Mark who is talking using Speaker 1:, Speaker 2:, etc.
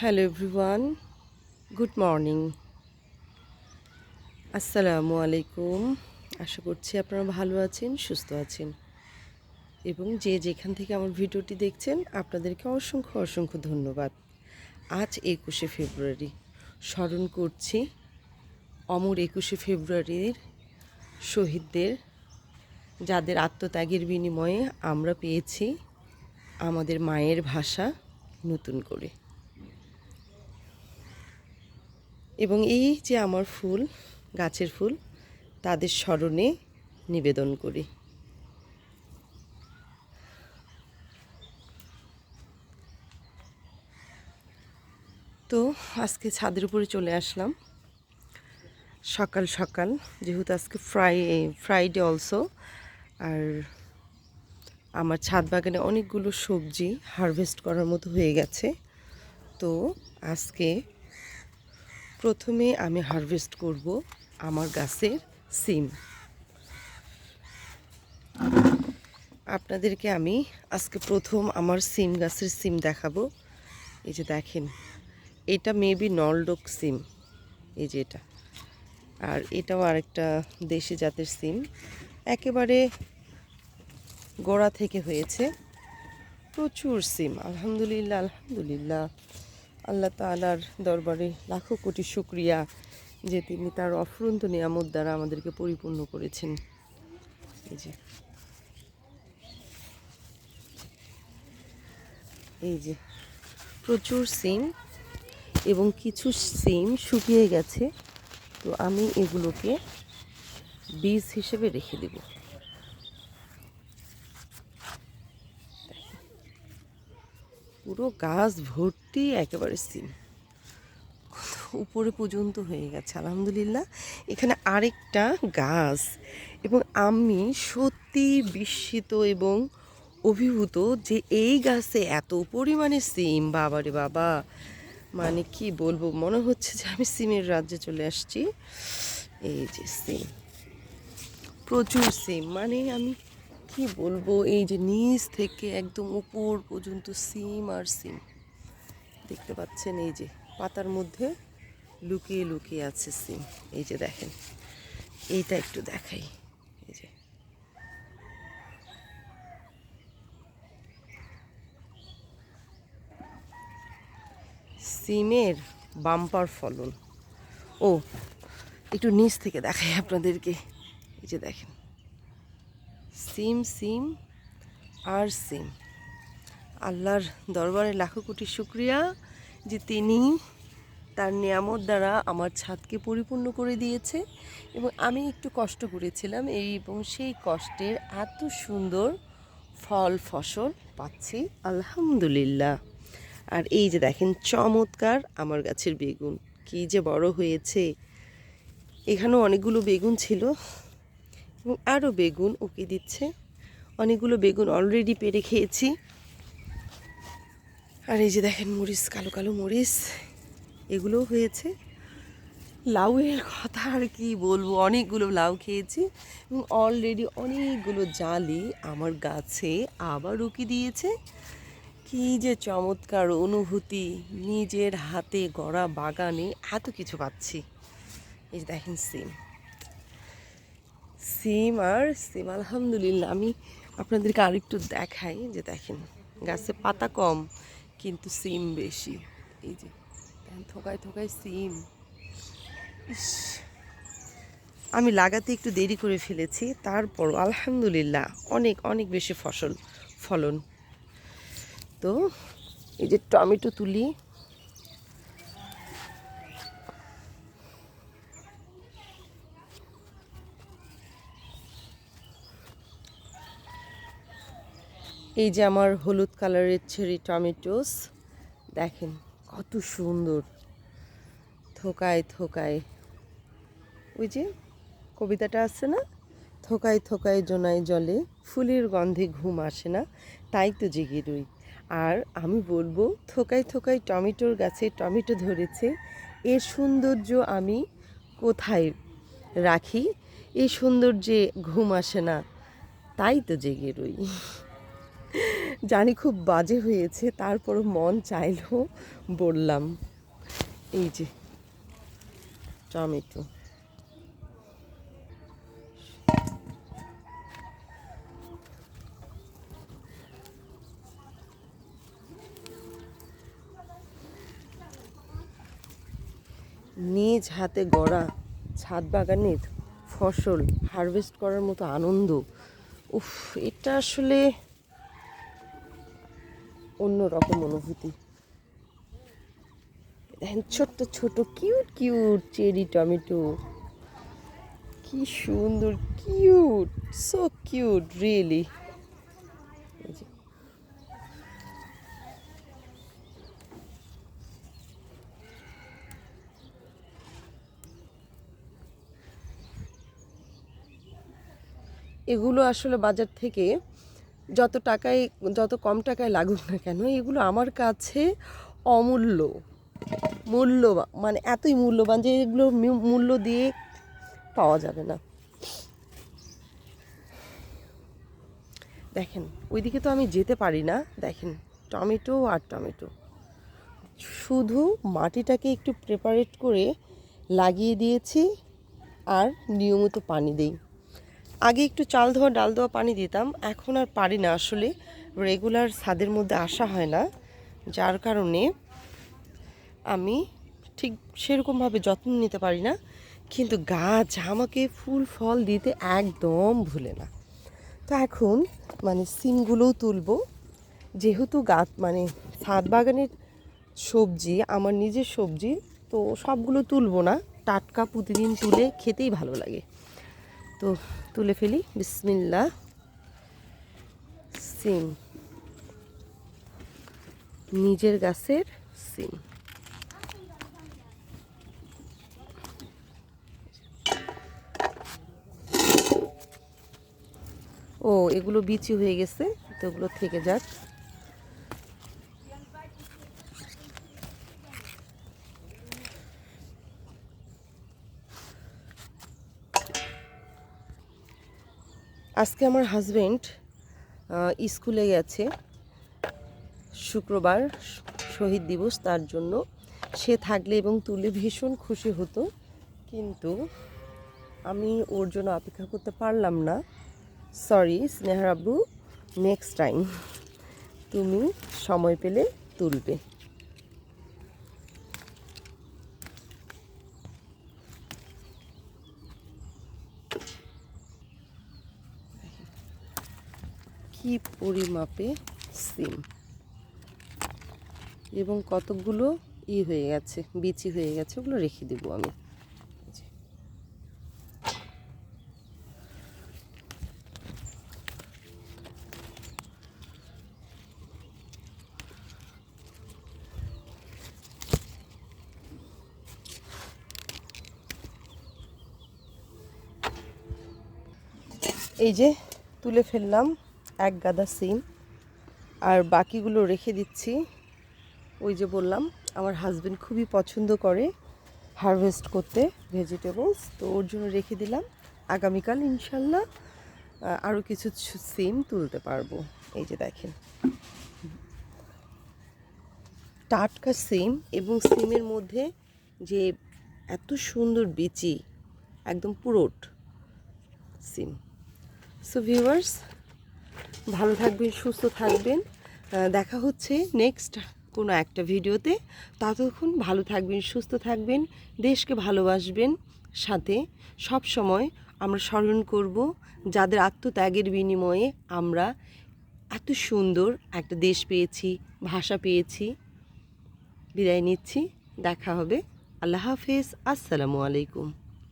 Speaker 1: Hello everyone good morning আসসালামু আলাইকুম আশা করছি আপনারা ভালো আছেন, সুস্থ আছেন। এবং যে যেখান থেকে আমার ভিডিওটি দেখছেন, আপনাদেরকে অসংখ্য অসংখ্য ধন্যবাদ। আজ একুশে ফেব্রুয়ারি। স্মরণ করছি, অমর একুশে ফেব্রুয়ারির শহীদদের, যাদের আত্মত্যাগের বিনিময়ে আমরা পেয়েছি আমাদের মায়ের ভাষা নতুন করে। এবং এই যে আমার ফুল, গাছের ফুল, তাদের স্মরণে নিবেদন করি। তো আজকে ছাদের উপরে চলে আসলাম। সকাল সকাল, যেহেতু আজকে ফ্রাই ফ্রাইডে অলসো আর আমার ছাদ বাগানে অনেকগুলো সবজি হারভেস্ট করার মতো হয়ে গেছে। তো আজকে প্রথমে আমি হারভেস্ট করব আমার গাছের সিম। আপনাদেরকে আমি আজকে প্রথম আমার সিম, গাছের সিম দেখাবো। এই যে দেখেন, এটা মেবি নলডোক সিম। এই যে এটা। আর এটাও আরেকটা দেশি জাতের সিম। একেবারে গোড়া থেকে হয়েছে। প্রচুর সিম, আলহামদুলিল্লাহ আলহামদুলিল্লাহ। আল্লাহ তালার দরবারে লাখো কোটি শুক্রিয়া যে তিনি তার অফুরন্ত নিয়ামত দ্বারা আমাদেরকে পরিপূর্ণ করেছেন। এই যে। এই যে। প্রচুর সিম এবং কিছু সিম শুকিয়ে গেছে, তো আমি এগুলোকে বীজ হিসেবে রেখে দেবো। পুরো গাছ ভর্তি একেবারে সিম। উপরে পর্যন্ত হয়ে গেছে, আলহামদুলিল্লাহ। এখানে আরেকটা গাছ, এবং আমি সত্যি বিস্মিত এবং অভিভূত যে এই গাছে এত পরিমাণে সিম বাবারে বাবা। মানে কি বলব, মনে হচ্ছে যে আমি সিমের রাজ্যে চলে আসছি। এই যে সিম, প্রচুর সিম। মানে আমি কি বলব? এই যে নিচ থেকে একদম উপর পর্যন্ত সিম আর সিম। দেখতে পাচ্ছেন এই যে পাতার মধ্যে লুকিয়ে লুকিয়ে আছে সিম। এই যে দেখেন, এইটা একটু দেখাই। এই যে। সিমের বাম্পার ফলন। ও, একটু নিচ থেকে দেখাই আপনাদেরকে। এই যে দেখেন সিম সিম আর সিম। আল্লাহর দরবারে লাখো কোটি শুক্রিয়া যে তিনি তার নিয়ামত দ্বারা আমার ছাদকে পরিপূর্ণ করে দিয়েছে এবং আমি একটু কষ্ট করেছিলাম এই এবং সেই কষ্টের এত সুন্দর ফল, ফসল পাচ্ছি, আলহামদুলিল্লাহ। আর এই যে দেখেন, চমৎকার আমার গাছের বেগুন। কি যে বড় হয়েছে। এখানেও অনেকগুলো বেগুন ছিল। এবং আরও বেগুন উকি দিচ্ছে। অনেকগুলো বেগুন অলরেডি পেরে খেয়েছি। আর এই যে দেখেন মরিচ, কালো কালো মরিচ, এগুলোও হয়েছে। লাউয়ের কথা আর কি বলব, অনেকগুলো লাউ খেয়েছি এবং অলরেডি অনেকগুলো জালি আমার গাছে আবার উকি দিয়েছে। কি যে চমৎকার অনুভূতি, নিজের হাতে গড়া বাগানে এত কিছু পাচ্ছি। এই দেখেন সিম। সিম আর সিম, আলহামদুলিল্লাহ। আমি আপনাদেরকে আরেকটু দেখাই যে দেখেন, গাছে পাতা কম, কিন্তু সিম বেশি। এই যে থোকায় থোকায় সিম। ইস, আমি লাগাতে একটু দেরি করে ফেলেছি তারপর আলহামদুলিল্লাহ অনেক অনেক বেশি ফসল, ফলন। তো এই যে টমেটো তুলি এই যে আমার হলুদ কালারের চেরি টমেটোস দেখেন কত সুন্দর। থোকায় থোকায়। ওই যে কবিতাটা আছে না? থোকায় থোকায় জোনায় জলে, ফুলের গন্ধে ঘুম আসে না, তাই তো জেগে রই। আর আমি বলব, থোকায় থোকায় টমেটোর গাছে টমেটো ধরেছে এর সৌন্দর্য আমি কোথায় রাখি? এই সৌন্দর্যে ঘুম আসে না, তাই তো জেগে রই। জানি খুব বাজে হয়েছে, তারপরও মন চাইলো বললাম, এই যে টমেটো। নিজ হাতে গড়া ছাদ বাগানের ফসল হারভেস্ট করার মতো আনন্দ, উফ, এটা আসলে অন্যরকম অনুভূতি। দেখেন ছোট্ট ছোট কিউট কিউট চেরি টমেটো। কি সুন্দর কিউট সো কিউট রিয়েলি এগুলো আসলে বাজার থেকে যত টাকায় যত কম টাকায় লাগুক না কেন, এগুলো আমার কাছে অমূল্য। মূল্যবান মানে এতই মূল্যবান যে এগুলো মূল্য দিয়ে পাওয়া যাবে না। দেখেন, ওইদিকে তো আমি যেতে পারি না। দেখেন, টমেটো আর টমেটো। শুধু মাটিটাকে একটু প্রেপারেট করে লাগিয়ে দিয়েছি আর নিয়মিত পানি দেই। আগে একটু চাল ধোয়া, ডাল ধোয়া পানি দিতাম, এখন আর পারি না আসলে। রেগুলার ছাদের মধ্যে আসা হয় না, যার কারণে আমি ঠিক সেরকমভাবে যত্ন নিতে পারি না। কিন্তু গাছ আমাকে ফুল, ফল দিতে একদম ভুলে না। তো এখন মানে সিমগুলোও তুলবো। যেহেতু গাছ মানে ছাদ বাগানের সবজি, আমার নিজের সবজি, তো সবগুলো তুলবো না। টাটকা প্রতিদিন তুলে খেতেই ভালো লাগে। তো তুলে ফেলি। বিসমিল্লা সিম। নিজের গাছের সিম। ও, এগুলো বিচি হয়ে গেছে, তো ওগুলো থেকে যাক। আজকে আমার হাজবেন্ড স্কুলে গেছে। শুক্রবার শহীদ দিবস, তার জন্য সে থাকলে এবং তুলে ভীষণ খুশি হতো। কিন্তু আমি ওর জন্য অপেক্ষা করতে পারলাম না। সরি স্নেহার আব্বু নেক্সট টাইম তুমি সময় পেলে তুলবে। কি পরিমাপে সিম এবং কতগুলো ই হয়ে গেছে, বিচি হয়ে গেছে, ওগুলো রেখে দেবো আমি। এই যে তুলে ফেললাম এক গাদা সিম। আর বাকিগুলো রেখে দিচ্ছি। ওই যে বললাম, আমার হাজবেন্ড খুবই পছন্দ করে হারভেস্ট করতে ভেজিটেবলস তো ওর জন্য রেখে দিলাম। আগামীকাল ইনশাল্লাহ আরও কিছু সিম তুলতে পারব। এই যে দেখেন। টাটকা সিম এবং সিমের মধ্যে যে এত সুন্দর বিচি, একদম পুরোট সিম। সো ভিউয়ার্স ভালো থাকবেন, সুস্থ থাকবেন। দেখা হচ্ছে নেক্সট কোনো একটা ভিডিওতে। ততক্ষণ ভালো থাকবেন, সুস্থ থাকবেন, দেশকে ভালোবাসবেন সাথে। সব সময় আমরা স্মরণ করব, যাদের আত্মত্যাগের বিনিময়ে আমরা এত সুন্দর একটা দেশ পেয়েছি, ভাষা পেয়েছি। বিদায় নিচ্ছি, দেখা হবে। আল্লাহ হাফেজ, আসসালামু আলাইকুম।